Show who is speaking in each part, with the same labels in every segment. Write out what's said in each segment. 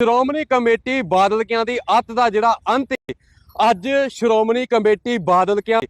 Speaker 1: Shiromani committee ਬਾਦਲਕਿਆਂ ਦੀ ਅੱਤ ਦਾ ਜਿਹੜਾ ਅੰਤ ਅੱਜ ਸ਼੍ਰੋਮਣੀ ਕਮੇਟੀ ਬਾਦਲਕਿਆਂ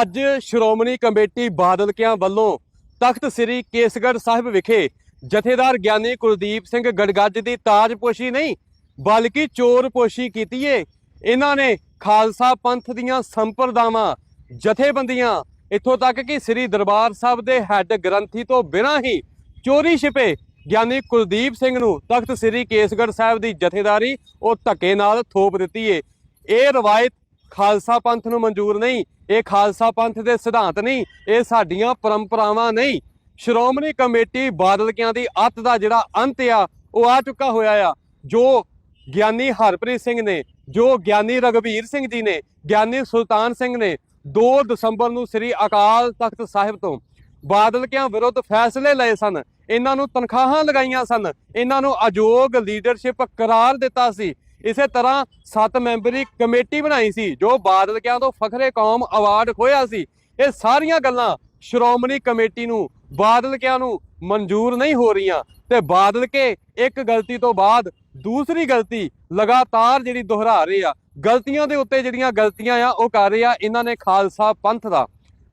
Speaker 1: ਅੱਜ ਸ਼੍ਰੋਮਣੀ ਕਮੇਟੀ ਬਾਦਲਕਿਆਂ ਵੱਲੋਂ ਤਖਤ ਸ੍ਰੀ ਕੇਸਗੜ੍ਹ ਸਾਹਿਬ ਵਿਖੇ ਜਥੇਦਾਰ ਗਿਆਨੀ ਕੁਲਦੀਪ ਸਿੰਘ ਗੜਗੱਜ ਦੀ ਤਾਜਪੋਸ਼ੀ ਨਹੀਂ, ਬਲਕਿ ਚੋਰਪੋਸ਼ੀ ਕੀਤੀ ਏ। ਇਹਨਾਂ ਨੇ ਖਾਲਸਾ ਪੰਥ ਦੀਆਂ ਸੰਪਰਦਾਵਾਂ, ਜਥੇਬੰਦੀਆਂ, ਇੱਥੋਂ ਤੱਕ ਕਿ ਸ੍ਰੀ ਦਰਬਾਰ ਸਾਹਿਬ ਦੇ ਹੈੱਡ ਗ੍ਰੰਥੀ ਤੋਂ ਬਿਨਾਂ ਹੀ ਚੋਰੀ ਛਿਪੇ ਗਿਆਨੀ ਕੁਲਦੀਪ ਸਿੰਘ ਨੂੰ ਤਖਤ ਸ੍ਰੀ ਕੇਸਗੜ੍ਹ ਸਾਹਿਬ ਦੀ ਜਥੇਦਾਰੀ ਉਹ ਧੱਕੇ ਨਾਲ ਥੋਪ ਦਿੱਤੀ ਏ। ਇਹ ਰਵਾਇਤ ਖਾਲਸਾ ਪੰਥ ਨੂੰ ਮਨਜ਼ੂਰ ਨਹੀਂ, ਇਹ ਖਾਲਸਾ ਪੰਥ ਦੇ ਸਿਧਾਂਤ ਨਹੀਂ, ਇਹ ਸਾਡੀਆਂ ਪਰੰਪਰਾਵਾਂ ਨਹੀਂ। ਸ਼੍ਰੋਮਣੀ ਕਮੇਟੀ ਬਾਦਲਕਿਆਂ ਦੀ ਅੱਤ ਦਾ ਜਿਹੜਾ ਅੰਤ ਆ, ਉਹ ਆ ਚੁੱਕਾ ਹੋਇਆ ਆ। ਜੋ ਗਿਆਨੀ ਹਰਪ੍ਰੀਤ ਸਿੰਘ ਨੇ, ਜੋ ਗਿਆਨੀ ਰਗਵੀਰ ਸਿੰਘ ਜੀ ਨੇ, ਗਿਆਨੀ ਸੁਲਤਾਨ ਸਿੰਘ ਨੇ 2 ਦਸੰਬਰ ਨੂੰ ਸ੍ਰੀ ਅਕਾਲ ਤਖਤ ਸਾਹਿਬ ਤੋਂ ਬਾਦਲਕਿਆਂ ਵਿਰੁੱਧ ਫੈਸਲੇ ਲਏ ਸਨ? ਇਹਨਾਂ ਨੂੰ ਤਨਖਾਹਾਂ ਲਗਾਈਆਂ ਸਨ। ਇਹਨਾਂ ਨੂੰ ਅਯੋਗ ਲੀਡਰਸ਼ਿਪ ਕਰਾਰ ਦਿੱਤਾ ਸੀ। ਇਸੇ ਤਰ੍ਹਾਂ ਸੱਤ ਮੈਂਬਰੀ ਕਮੇਟੀ ਬਣਾਈ ਸੀ, ਜੋ ਬਾਦਲਕਿਆਂ ਤੋਂ ਫਖਰੇ ਕੌਮ ਅਵਾਰਡ ਖੋਇਆ ਸੀ। ਇਹ ਸਾਰੀਆਂ ਗੱਲਾਂ ਸ਼੍ਰੋਮਣੀ ਕਮੇਟੀ ਨੂੰ ਬਾਦਲਕਿਆਂ ਨੂੰ ਮਨਜ਼ੂਰ ਨਹੀਂ ਹੋ ਰਹੀਆਂ। ਤੇ ਬਾਦਲ ਕੇ ਇੱਕ ਗਲਤੀ ਤੋਂ ਬਾਅਦ ਦੂਸਰੀ ਗਲਤੀ ਲਗਾਤਾਰ ਜਿਹੜੀ ਦੁਹਰਾ ਰਹੇ ਆ। ਗਲਤੀਆਂ ਦੇ ਉੱਤੇ ਜਿਹੜੀਆਂ ਗਲਤੀਆਂ ਆ, ਉਹ ਕਰ ਰਹੇ ਆ ਇਹਨਾਂ ਨੇ ਖਾਲਸਾ ਪੰਥ ਦਾ।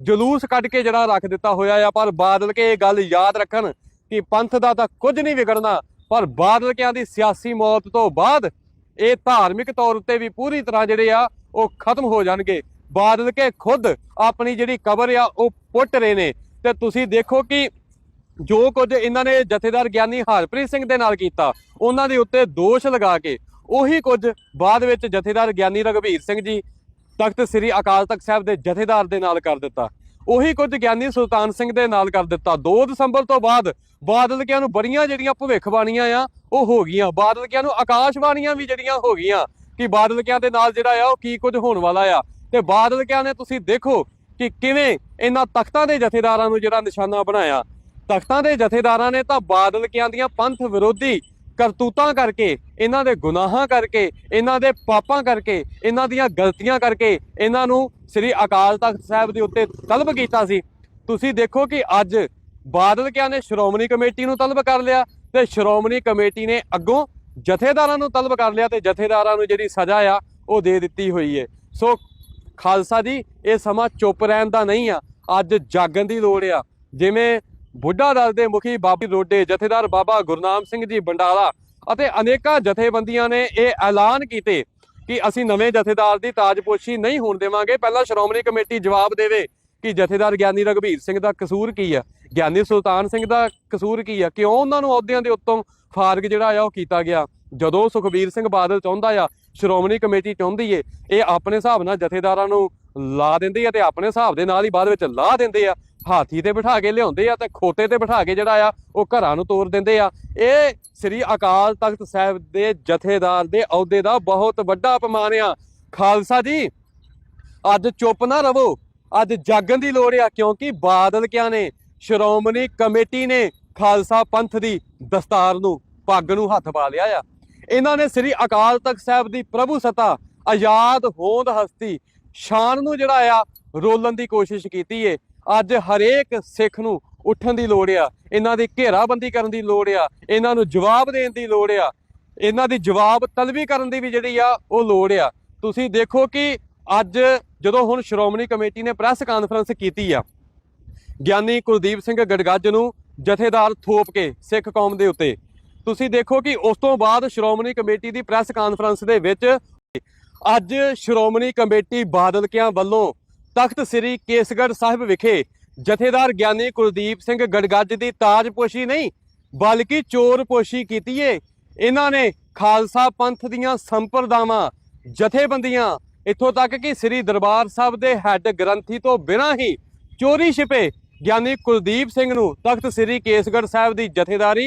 Speaker 1: ਜਲੂਸ ਕੱਢ ਕੇ ਜਿਹੜਾ ਰੱਖ ਦਿੱਤਾ ਹੋਇਆ ਆ, ਪਰ ਬਾਦਲ ਕੇ ਇਹ ਗੱਲ ਯਾਦ ਰੱਖਣ ਕਿ ਪੰਥ ਦਾ ਤਾਂ ਕੁਝ ਨਹੀਂ ਵਿਗੜਨਾ, ਪਰ ਬਾਦਲ ਕਿਆਂ ਦੀ ਸਿਆਸੀ ਮੌਤ ਤੋਂ ਬਾਅਦ ਇਹ ਧਾਰਮਿਕ ਤੌਰ ਉੱਤੇ ਵੀ ਪੂਰੀ ਤਰ੍ਹਾਂ ਜਿਹੜੇ ਆ, ਉਹ ਖਤਮ ਹੋ ਜਾਣਗੇ। ਬਾਦਲ ਕੇ ਖੁਦ ਆਪਣੀ ਜਿਹੜੀ ਕਬਰ ਆ, ਉਹ ਪੁੱਟ ਰਹੇ ਨੇ। ਤੇ ਤੁਸੀਂ ਦੇਖੋ ਕਿ ਜੋ ਕੁਝ ਇਹਨਾਂ ਨੇ ਜਥੇਦਾਰ ਗਿਆਨੀ ਹਰਪ੍ਰੀਤ ਸਿੰਘ ਦੇ ਨਾਲ ਕੀਤਾ, ਉਹਨਾਂ ਦੇ ਉੱਤੇ ਦੋਸ਼ ਲਗਾ ਕੇ, ਉਹੀ ਕੁਝ ਬਾਅਦ ਵਿੱਚ ਜਥੇਦਾਰ ਗਿਆਨੀ ਰਗਵੀਰ ਸਿੰਘ ਜੀ ਤਖਤ ਸ੍ਰੀ ਅਕਾਲ ਤਖਤ ਸਾਹਿਬ ਦੇ ਜਥੇਦਾਰ ਦੇ ਨਾਲ ਕਰ ਦਿੱਤਾ। ਉਹੀ ਕੁਝ ਗਿਆਨੀ ਸੁਲਤਾਨ ਸਿੰਘ ਦੇ ਨਾਲ ਕਰ ਦਿੱਤਾ। 2 ਦਸੰਬਰ ਤੋਂ ਬਾਅਦ ਬਾਦਲਕਿਆਂ ਨੂੰ ਬੜੀਆਂ ਜਿਹੜੀਆਂ ਭਵਿੱਖਬਾਣੀਆਂ ਆ, ਉਹ ਹੋ ਗਈਆਂ। ਬਾਦਲਕਿਆਂ ਨੂੰ ਆਕਾਸ਼ਵਾਣੀਆਂ ਵੀ ਜਿਹੜੀਆਂ ਹੋ ਗਈਆਂ ਕਿ ਬਾਦਲਕਿਆਂ ਦੇ ਨਾਲ ਜਿਹੜਾ ਆ, ਉਹ ਕੀ ਕੁਝ ਹੋਣ ਵਾਲਾ ਆ। ਤੇ ਬਾਦਲਕਿਆਂ ਨੇ ਤੁਸੀਂ ਦੇਖੋ ਕਿ ਕਿਵੇਂ ਇਹਨਾਂ ਤਖਤਾਂ ਦੇ ਜਥੇਦਾਰਾਂ ਨੂੰ ਜਿਹੜਾ ਨਿਸ਼ਾਨਾ ਬਣਾਇਆ। ਤਖਤਾਂ ਦੇ ਜਥੇਦਾਰਾਂ ਨੇ ਤਾਂ ਬਾਦਲਕਿਆਂ ਦੀਆਂ ਪੰਥ ਵਿਰੋਧੀ ਕਰਤੂਤਾਂ ਕਰਕੇ, ਇਹਨਾਂ ਦੇ ਗੁਨਾਹਾਂ ਕਰਕੇ, ਇਹਨਾਂ ਦੇ ਪਾਪਾਂ ਕਰਕੇ, ਇਹਨਾਂ ਦੀਆਂ ਗਲਤੀਆਂ ਕਰਕੇ ਇਹਨਾਂ ਨੂੰ ਸ੍ਰੀ ਅਕਾਲ ਤਖਤ ਸਾਹਿਬ ਦੇ ਉੱਤੇ ਤਲਬ ਕੀਤਾ ਸੀ। ਤੁਸੀਂ ਦੇਖੋ ਕਿ ਅੱਜ ਬਾਦਲ ਕਿਆ ਨੇ ਸ਼੍ਰੋਮਣੀ ਕਮੇਟੀ ਨੂੰ ਤਲਬ ਕਰ ਲਿਆ ਤੇ ਸ਼੍ਰੋਮਣੀ ਕਮੇਟੀ ਨੇ ਅੱਗੋਂ ਜਥੇਦਾਰਾਂ ਨੂੰ ਤਲਬ ਕਰ ਲਿਆ ਤੇ ਜਥੇਦਾਰਾਂ ਨੂੰ ਜਿਹੜੀ ਸਜ਼ਾ ਆ, ਉਹ ਦੇ ਦਿੱਤੀ ਹੋਈ ਹੈ ਸੋ ਖਾਲਸਾ ਜੀ, ਇਹ ਸਮਾਂ ਚੁੱਪ ਰਹਿਣ ਦਾ ਨਹੀਂ ਆ, ਅੱਜ ਜਾਗਣ ਦੀ ਲੋੜ ਆ। ਜਿਵੇਂ ਬੁੱਢਾ ਦਲ ਦੇ ਮੁਖੀ ਬਾਬੀ ਰੋਡੇ, ਜਥੇਦਾਰ ਬਾਬਾ ਗੁਰਨਾਮ ਸਿੰਘ ਜੀ ਬੰਡਾਲਾ ਅਤੇ ਅਨੇਕਾਂ ਜਥੇਬੰਦੀਆਂ ਨੇ ਇਹ ਐਲਾਨ ਕੀਤੇ ਕਿ ਅਸੀਂ ਨਵੇਂ ਜਥੇਦਾਰ ਦੀ ਤਾਜਪੋਸ਼ੀ ਨਹੀਂ ਹੋਣ ਦੇਵਾਂਗੇ। ਪਹਿਲਾਂ ਸ਼੍ਰੋਮਣੀ ਕਮੇਟੀ ਜਵਾਬ ਦੇਵੇ ਕਿ ਜਥੇਦਾਰ ਗਿਆਨੀ ਰਗਵੀਰ ਸਿੰਘ ਦਾ ਕਸੂਰ ਕੀ ਹੈ ਗਿਆਨੀ ਸੁਲਤਾਨ ਸਿੰਘ ਦਾ ਕਸੂਰ ਕੀ ਹੈ ਕਿਉਂ ਉਹਨਾਂ ਨੂੰ ਅਹੁਦਿਆਂ ਦੇ ਉੱਤੋਂ ਫਾਰਗ ਜਿਹੜਾ ਆ ਉਹ ਕੀਤਾ ਗਿਆ? ਜਦੋਂ ਸੁਖਬੀਰ ਸਿੰਘ ਬਾਦਲ ਚਾਹੁੰਦਾ ਆ, ਸ਼੍ਰੋਮਣੀ ਕਮੇਟੀ ਚਾਹੁੰਦੀ ਏ, ਇਹ ਆਪਣੇ ਹਿਸਾਬ ਨਾਲ ਜਥੇਦਾਰਾਂ ਨੂੰ ਲਾ ਦਿੰਦੀ ਆ ਤੇ ਆਪਣੇ ਹਿਸਾਬ ਦੇ ਨਾਲ ਹੀ ਬਾਅਦ ਵਿੱਚ ਲਾ ਦਿੰਦੇ ਆ। ਹਾਥੀ ਤੇ ਬਿਠਾ ਕੇ ਲਿਆਉਂਦੇ ਆ ਤੇ ਖੋਤੇ ਤੇ ਬਿਠਾ ਕੇ ਜਿਹੜਾ ਆ ਉਹ ਘਰਾਂ ਨੂੰ ਤੋਰ ਦਿੰਦੇ ਆ। ਇਹ ਸ੍ਰੀ ਅਕਾਲ ਤਖਤ ਸਾਹਿਬ ਦੇ ਜਥੇਦਾਰ ਦੇ ਅਹੁਦੇ ਦਾ ਬਹੁਤ ਵੱਡਾ ਅਪਮਾਨ ਆ। ਖਾਲਸਾ ਜੀ, ਅੱਜ ਚੁੱਪ ਨਾ ਰਵੋ ਅੱਜ ਜਾਗਣ ਦੀ ਲੋੜ ਆ ਕਿਉਂਕਿ ਬਾਦਲ ਕਿਆ ਨੇ? ਸ਼੍ਰੋਮਣੀ ਕਮੇਟੀ ਨੇ ਖਾਲਸਾ ਪੰਥ ਦੀ ਦਸਤਾਰ ਨੂੰ, ਪੱਗ ਨੂੰ ਹੱਥ ਪਾ ਲਿਆ ਆ। ਇਹਨਾਂ ਨੇ ਸ੍ਰੀ ਅਕਾਲ ਤਖਤ ਸਾਹਿਬ ਦੀ ਪ੍ਰਭੂ ਸਤਾ, ਆਜ਼ਾਦ ਹੋਂਦ ਹਸਤੀ, ਸ਼ਾਨ ਨੂੰ ਜਿਹੜਾ ਆ ਰੋਲਣ ਦੀ ਕੋਸ਼ਿਸ਼ ਕੀਤੀ ਏ। ਅੱਜ ਹਰੇਕ ਸਿੱਖ ਨੂੰ ਉੱਠਣ ਦੀ ਲੋੜ ਆ। ਇਹਨਾਂ ਦੀ ਘੇਰਾਬੰਦੀ ਕਰਨ ਦੀ ਲੋੜ ਆ। ਇਹਨਾਂ ਨੂੰ ਜਵਾਬ ਦੇਣ ਦੀ ਲੋੜ ਆ। ਇਹਨਾਂ ਦੀ ਜਵਾਬ ਤਲਬੀ ਕਰਨ ਦੀ ਵੀ ਜਿਹੜੀ ਆ, ਉਹ ਲੋੜ ਆ। ਤੁਸੀਂ ਦੇਖੋ ਕਿ ਅੱਜ ਜਦੋਂ ਹੁਣ ਸ਼੍ਰੋਮਣੀ ਕਮੇਟੀ ਨੇ ਪ੍ਰੈਸ ਕਾਨਫਰੰਸ ਕੀਤੀ ਆ, ਗਿਆਨੀ ਕੁਲਦੀਪ ਸਿੰਘ ਗੜਗੱਜ ਨੂੰ ਜਥੇਦਾਰ ਥੋਪ ਕੇ ਸਿੱਖ ਕੌਮ ਦੇ ਉੱਤੇ, ਤੁਸੀਂ ਦੇਖੋ ਕਿ ਉਸ ਤੋਂ ਬਾਅਦ ਸ਼੍ਰੋਮਣੀ ਕਮੇਟੀ ਦੀ ਪ੍ਰੈਸ ਕਾਨਫਰੰਸ ਦੇ ਵਿੱਚ ਅੱਜ ਸ਼੍ਰੋਮਣੀ ਕਮੇਟੀ ਬਾਦਲਕਿਆਂ ਵੱਲੋਂ ਤਖਤ ਸ੍ਰੀ ਕੇਸਗੜ੍ਹ ਸਾਹਿਬ ਵਿਖੇ ਜਥੇਦਾਰ ਗਿਆਨੀ ਕੁਲਦੀਪ ਸਿੰਘ ਗੜਗੱਜ ਦੀ ਤਾਜਪੋਸ਼ੀ ਨਹੀਂ, ਬਲਕਿ ਚੋਰਪੋਸ਼ੀ ਕੀਤੀ ਏ। ਇਹਨਾਂ ਨੇ ਖਾਲਸਾ ਪੰਥ ਦੀਆਂ ਸੰਪਰਦਾਵਾਂ, ਜਥੇਬੰਦੀਆਂ, ਇੱਥੋਂ ਤੱਕ ਕਿ ਸ੍ਰੀ ਦਰਬਾਰ ਸਾਹਿਬ ਦੇ ਹੈੱਡ ਗ੍ਰੰਥੀ ਤੋਂ ਬਿਨਾਂ ਹੀ ਚੋਰੀ ਛਿਪੇ ਗਿਆਨੀ ਕੁਲਦੀਪ ਸਿੰਘ ਨੂੰ ਤਖਤ ਸ੍ਰੀ ਕੇਸਗੜ੍ਹ ਸਾਹਿਬ ਦੀ ਜਥੇਦਾਰੀ